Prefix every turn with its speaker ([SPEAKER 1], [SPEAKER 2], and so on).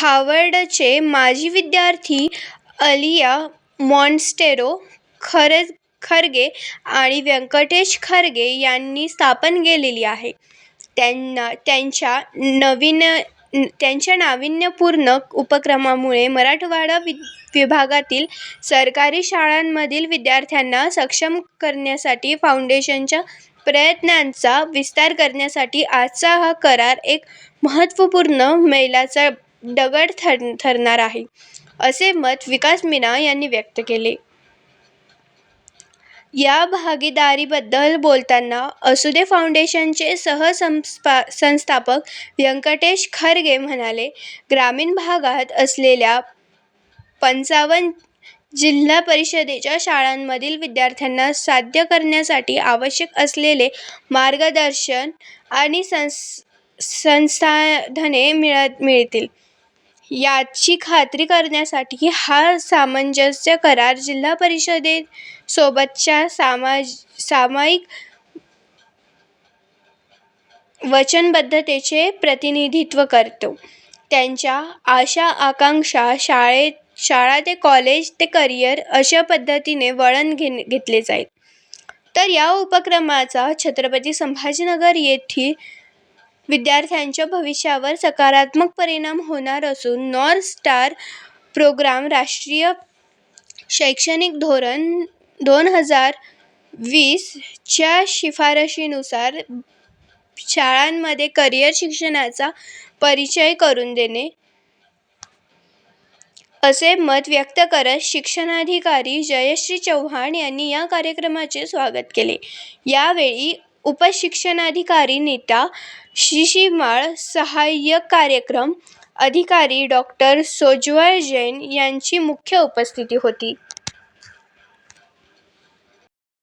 [SPEAKER 1] हावर्डचे माजी विद्यार्थी अलिया मॉन्स्टेरो खरज खर्गे आणि व्यंकटेश खर्गे यांनी स्थापन केलेली आहे. त्यांना त्यांच्या नवीन त्यांच्या नाविन्यपूर्ण उपक्रमामुळे मराठवाडा वि विभागातील सरकारी शाळांमधील विद्यार्थ्यांना सक्षम करण्यासाठी फाऊंडेशनच्या प्रयत्नांचा विस्तार करण्यासाठी आजचा हा करार एक महत्त्वपूर्ण मैलाचा दगड ठर ठरणार आहे, असे मत विकास मीना यांनी व्यक्त केले. या भागीदारीबद्दल बोलताना असुदे फाऊंडेशनचे सह-संस्थापक व्यंकटेश खरगे म्हणाले, ग्रामीण भागात असलेल्या पंचावन्न जिल्हा परिषदेच्या शाळांमधील विद्यार्थ्यांना साध्य करण्यासाठी आवश्यक असलेले मार्गदर्शन आणि संस संसाधने मिळत मिळतील, याची खात्री करण्यासाठी हा सामंजस्य करार जिल्हा परिषदांसोबतच्या सामायिक वचनबद्धतेचे प्रतिनिधित्व करतो. त्यांच्या आशा-आकांक्षा शाळेत शाळा ते कॉलेज ते करिअर अशा पद्धतीने वळण घेतले जाईल. तर या उपक्रमाचा छत्रपती संभाजीनगर येथील विद्यार्थ्यांच्या भविष्यावर सकारात्मक परिणाम होणार असून नॉर्थ स्टार प्रोग्राम राष्ट्रीय शैक्षणिक धोरण दोन हजार वीसच्या शिफारशीनुसार शाळांमध्ये करिअर शिक्षणाचा परिचय करून देणे असे मत व्यक्त करत शिक्षणाधिकारी जयश्री चव्हाण यांनी या कार्यक्रमाचे स्वागत केले. यावेळी उपशिक्षणाधिकारी नीता शिशिमाळ, सहाय्यक कार्यक्रम अधिकारी डॉक्टर सोज्वळ जैन यांची मुख्य उपस्थिती होती.